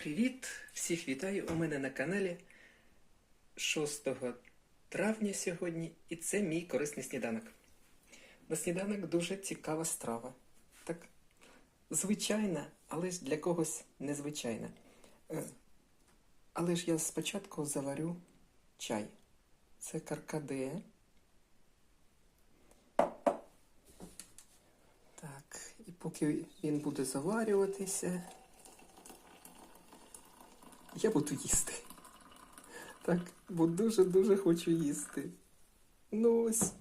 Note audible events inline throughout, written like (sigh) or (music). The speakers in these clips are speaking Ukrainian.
Привіт! Всіх вітаю у мене на каналі 6 травня сьогодні, і це мій корисний сніданок. На сніданок дуже цікава страва. Так, звичайна, але ж для когось незвичайна. Е, Але ж я спочатку заварю чай. Це каркаде. Так, і поки він буде заварюватися, я буду їсти. Так, бо дуже-дуже хочу їсти. Ну ось.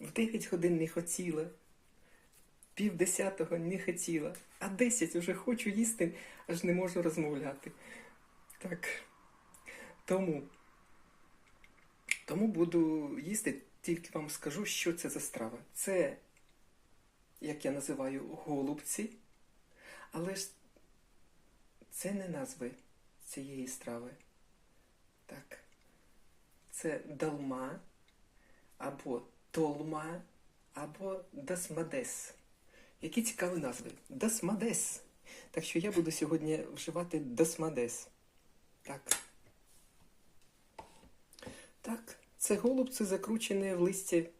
В 9 годин не хотіла, пів десятого не хотіла, а 10 вже хочу їсти, аж не можу розмовляти. Так. Тому. Тому буду їсти, тільки вам скажу, що це за страва. Це, як я називаю, голубці. Але ж це не назви цієї страви. Так. Це далма, або толма, або дасмадес. Які цікаві назви? Дасмадес. Так що я буду сьогодні вживати дасмадес. Так. Так, це голубці закручені в листі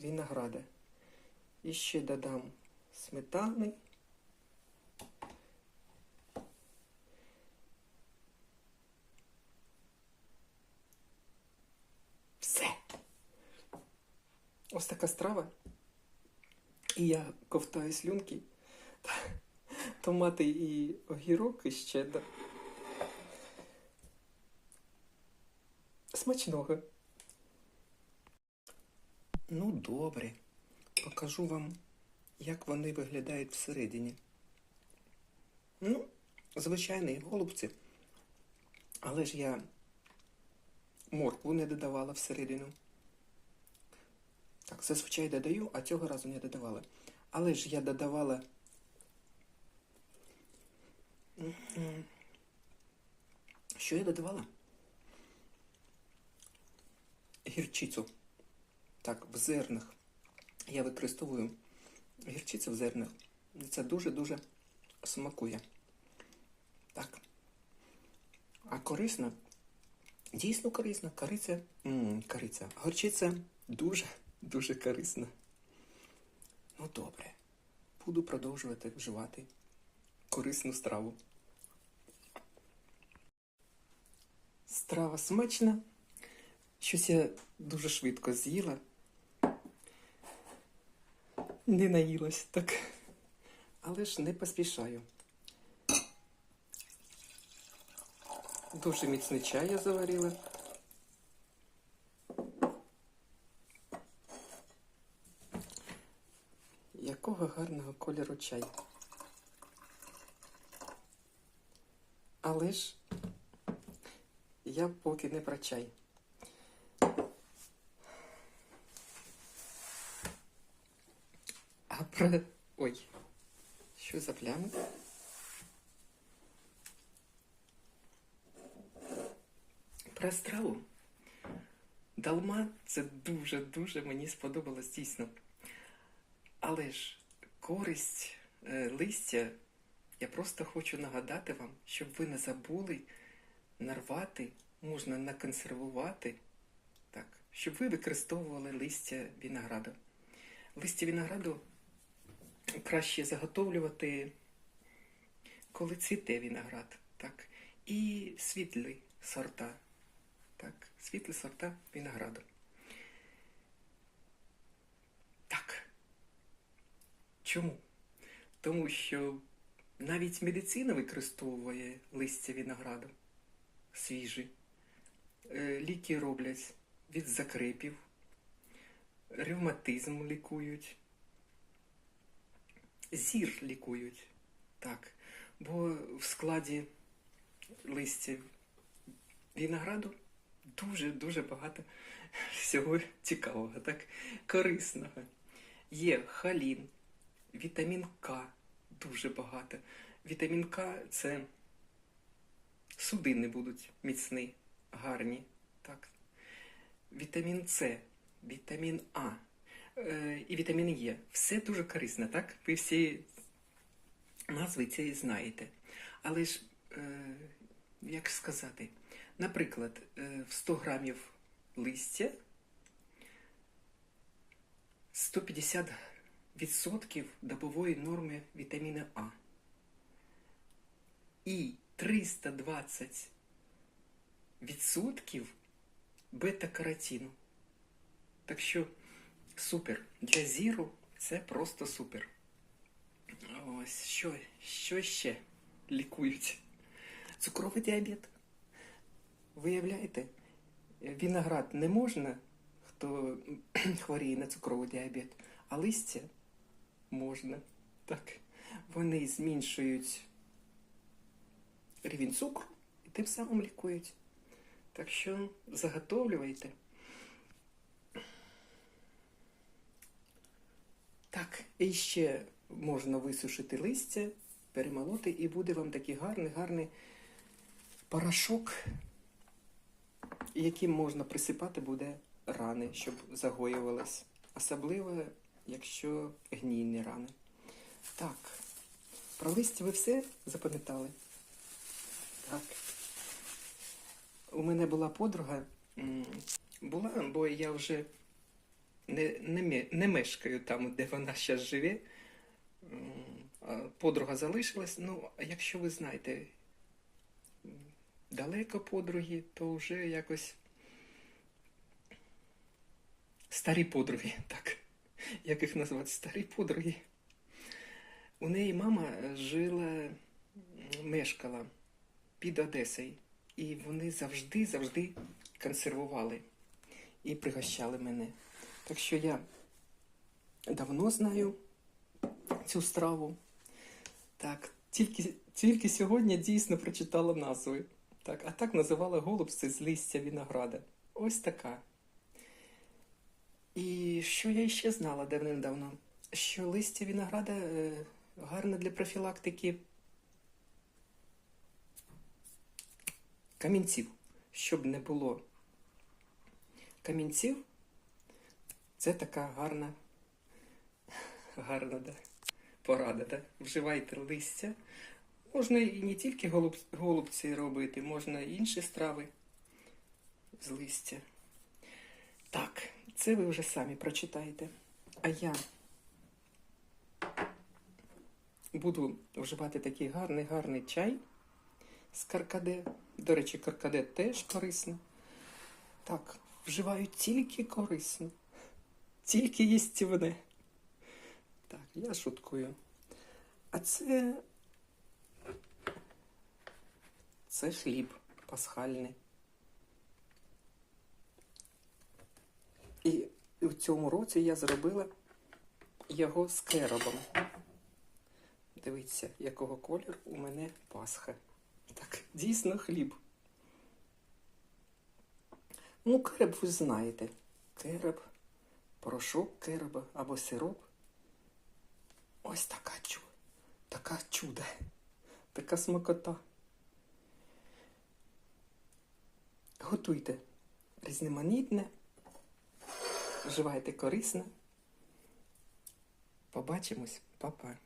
винограда. І ще додам сметани. Все. Ось така страва. І я ковтаю слюнки, томати і огірок і ще. Смачного. Ну, добре. Покажу вам, як вони виглядають всередині. Ну, звичайні голубці. Але ж я моркву не додавала всередину. Зазвичай додаю, а цього разу не додавала. Але ж я додавала. Що я додавала? Гірчицю. Так, в зернах. Я використовую гірчицю в зернах. Це дуже-дуже смакує. Так. А корисно? Дійсно корисно. Кориця. М, кориця. Горчиця дуже, дуже корисна. Ну, добре. Буду продовжувати вживати корисну страву. Страва смачна. Щось я дуже швидко з'їла. Не наїлась так. Але ж не поспішаю. Дуже міцний чай я заварила. Якого гарного кольору чай. Але ж я поки не про чай. А про... Ой, що за плями? Про страву. Далма це дуже-дуже мені сподобалось дійсно. Але ж користь е, листя, я просто хочу нагадати вам, щоб ви не забули нарвати, можна наконсервувати, так, щоб ви використовували листя винограду. Листя винограду краще заготовлювати, коли цвіте виноград, так, і світлі сорта. Так, світлі сорта винограду. Так. Чому? Тому що навіть медицина використовує листя винограду свіжі. Е, Ліки роблять від закрепів, ревматизм лікують, зір лікують. Так. Бо в складі листя винограду дуже-дуже багато всього цікавого, так, корисного. Є халін, вітамін К дуже багато. Вітамін К це судини будуть міцні, гарні. Так. Вітамін С, вітамін А. е, і вітаміни Є. Все дуже корисно, так? Ви всі назви цієї знаєте. Але ж, е, як сказати, наприклад, е, в 100 грамів листя 150% добової норми вітаміна А і 320 відсотків бета-каротину. Так що супер. Для зіру це просто супер. Ось що, що ще лікують? Цукровий діабет. Виявляєте, виноград не можна, хто (clears throat) хворіє на цукровий діабет, а листя можна. Так. Вони зменшують рівень цукру і тим самим лікують. Так що заготовлюйте. Так, і ще можна висушити листя, перемолоти, і буде вам такий гарний, гарний порошок, яким можна присипати буде рани, щоб загоювалось. Особливо, якщо гнійні рани. Так, про листя ви все запам'ятали? Так. У мене була подруга, була, бо я вже не, не, не мешкаю там, де вона зараз живе. Подруга залишилась. Ну, якщо ви знаєте далеко подруги, то вже якось старі подруги, (laughs) так. Як їх назвати? Старі подруги. У неї мама жила, мешкала під Одесою. І вони завжди, завжди консервували і пригощали мене. Так що я давно знаю цю страву. Так, тільки, тільки сьогодні дійсно прочитала назви. Так, а так називала голубці з листя винограда. Ось така. І що я ще знала давним-давно? Що листя винограда е, гарне для профілактики камінців. Щоб не було камінців, це така гарна, гарна да, порада. Да? Вживайте листя. Можна і не тільки голуб, голубці робити, можна і інші страви з листя. Так, це ви вже самі прочитаєте. А я буду вживати такий гарний, гарний чай з каркаде. До речі, каркаде теж корисно. Так, вживаю тільки корисно. Тільки їстівне. Так, я шуткую. А це. Це хліб пасхальний. І в цьому році я зробила його з керобом. Дивіться, якого кольору у мене Пасха. Так, дійсно хліб. Ну, кереб ви знаєте. Кереб, порошок кереба або сироп. Ось така чу. Така чудо. Така смакота. Готуйте різноманітне, вживайте корисно. Побачимось, папа.